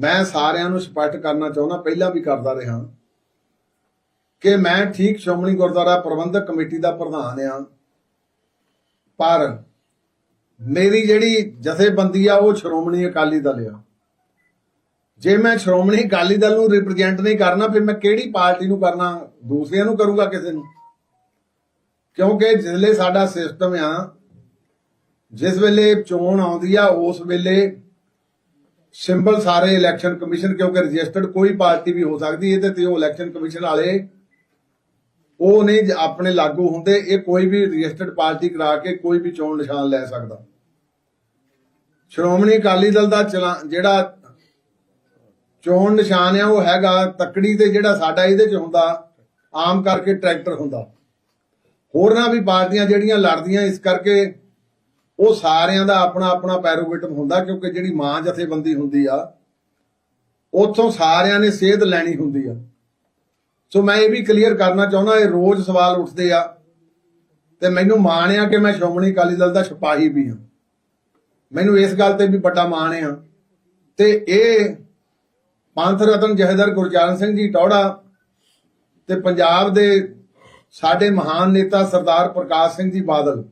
ਮੈਂ ਸਾਰਿਆਂ ਨੂੰ ਸਪਸ਼ਟ ਕਰਨਾ ਚਾਹੁੰਦਾ, ਪਹਿਲਾਂ ਵੀ ਕਰਦਾ ਰਿਹਾ। ਕਿ ਮੈਂ ਠੀਕ ਸ਼੍ਰੋਮਣੀ ਗੁਰਦੁਆਰਾ ਪ੍ਰਬੰਧਕ ਕਮੇਟੀ ਦਾ ਪ੍ਰਧਾਨ ਆ। ਪਰ ਮੇਰੀ ਜਿਹੜੀ ਜਥੇਬੰਦੀ ਆ, ਉਹ ਸ਼੍ਰੋਮਣੀ ਅਕਾਲੀ ਦਲ ਆ। ਜੇ ਮੈਂ ਸ਼੍ਰੋਮਣੀ ਅਕਾਲੀ ਦਲ ਨੂੰ ਰਿਪਰੈਜ਼ੈਂਟ ਨਹੀਂ ਕਰਨਾ, ਫਿਰ ਮੈਂ ਕਿਹੜੀ ਪਾਰਟੀ ਨੂੰ ਕਰਨਾ? ਦੂਸਰਿਆਂ ਨੂੰ ਕਰੂੰਗਾ ਕਿਸੇ ਨੂੰ? ਕਿਉਂਕਿ ਜਿਸਲੇ ਸਾਡਾ ਸਿਸਟਮ ਆ, ਜਿਸ ਵੇਲੇ ਚੋਣ ਆਉਂਦੀ ਆ, ਉਸ ਵੇਲੇ ਸਿੰਬਲ ਸਾਰੇ ਇਲੈਕਸ਼ਨ ਕਮਿਸ਼ਨ ਕਿਉਂਕਿ ਰਜਿਸਟਰਡ ਕੋਈ ਪਾਰਟੀ ਵੀ ਹੋ ਸਕਦੀ ਹੈ ਤੇ ਉਹ ਇਲੈਕਸ਼ਨ ਕਮਿਸ਼ਨ ਵਾਲੇ ਉਹ ਨਹੀਂ ਆਪਣੇ ਲਾਗੂ ਹੁੰਦੇ, ਇਹ ਕੋਈ ਵੀ ਰਜਿਸਟਰਡ ਪਾਰਟੀ ਕਰਾ ਕੇ ਕੋਈ ਵੀ ਚੋਣ ਨਿਸ਼ਾਨ ਲੈ ਸਕਦਾ। ਸ਼੍ਰੋਮਣੀ ਅਕਾਲੀ ਦਲ ਦਾ ਚਲਾ- ਜਿਹੜਾ ਚੋਣ ਨਿਸ਼ਾਨ ਆ, ਉਹ ਹੈਗਾ ਤਕੜੀ ਤੇ ਜਿਹੜਾ ਸਾਡਾ ਇਹਦੇ ਚ ਹੁੰਦਾ, ਆਮ ਕਰਕੇ ਟਰੈਕਟਰ ਹੁੰਦਾ। ਹੋਰਨਾਂ ਵੀ ਪਾਰਟੀਆਂ ਜਿਹੜੀਆਂ ਲੜਦੀਆਂ, ਇਸ ਕਰਕੇ ਉਹ ਸਾਰਿਆਂ ਦਾ ਆਪਣਾ ਆਪਣਾ ਪੈਰੋਗੇਟਮ ਹੁੰਦਾ ਕਿਉਂਕਿ ਜਿਹੜੀ ਮਾਂ ਜਥੇਬੰਦੀ ਹੁੰਦੀ ਆ, ਉੱਥੋਂ ਸਾਰਿਆਂ ਨੇ ਸੇਧ ਲੈਣੀ ਹੁੰਦੀ ਆ। ਸੋ ਮੈਂ ਇਹ ਵੀ ਕਲੀਅਰ ਕਰਨਾ ਚਾਹੁੰਦਾ, ਇਹ ਰੋਜ਼ ਸਵਾਲ ਉੱਠਦੇ ਆ ਤੇ ਮੈਨੂੰ ਮਾਣ ਆ ਕਿ ਮੈਂ ਸ਼੍ਰੋਮਣੀ ਅਕਾਲੀ ਦਲ ਦਾ ਸਿਪਾਹੀ ਵੀ ਹਾਂ। ਮੈਨੂੰ ਇਸ ਗੱਲ ਤੇ ਵੀ ਵੱਡਾ ਮਾਣ ਆ ਤੇ ਇਹ ਪੰਥ ਰਤਨ ਜਹੇਦਾਰ ਗੁਰਚਰਨ ਸਿੰਘ ਜੀ ਟੌੜਾ ਤੇ ਪੰਜਾਬ ਦੇ ਸਾਡੇ ਮਹਾਨ ਨੇਤਾ ਸਰਦਾਰ ਪ੍ਰਕਾਸ਼ ਸਿੰਘ ਜੀ ਬਾਦਲ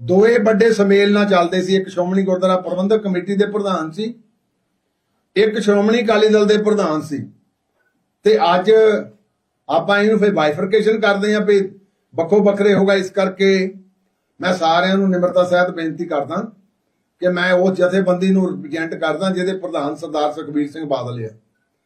ਦੋਏ ਵੱਡੇ ਸਮੇਲ ਨਾਲ ਚੱਲਦੇ ਸੀ। ਇੱਕ ਸ਼੍ਰੋਮਣੀ ਗੁਰਦੁਆਰਾ ਪ੍ਰਬੰਧਕ ਕਮੇਟੀ ਦੇ ਪ੍ਰਧਾਨ ਸੀ। ਇੱਕ ਸ਼੍ਰੋਮਣੀ ਅਕਾਲੀ ਦਲ ਦੇ ਪ੍ਰਧਾਨ ਸੀ। ਤੇ ਅੱਜ ਆਪਾਂ ਇਹਨੂੰ ਫਿਰ ਬਾਈਫਰਕੇਸ਼ਨ ਕਰਦੇ ਆਂ ਵੀ ਵੱਖੋ ਵੱਖਰੇ ਹੋਗਾ ਇਸ ਕਰਕੇ ਮੈਂ ਸਾਰਿਆਂ ਨੂੰ ਨਿਮਰਤਾ ਸਹਿਤ ਬੇਨਤੀ ਕਰਦਾ ਕਿ ਮੈਂ ਉਸ ਜਥੇਬੰਦੀ ਨੂੰ ਰਿਪਰੈਜ਼ੈਂਟ ਕਰਦਾ ਜਿਹਦੇ ਪ੍ਰਧਾਨ ਸਰਦਾਰ ਸੁਖਬੀਰ ਸਿੰਘ ਬਾਦਲ ਆ।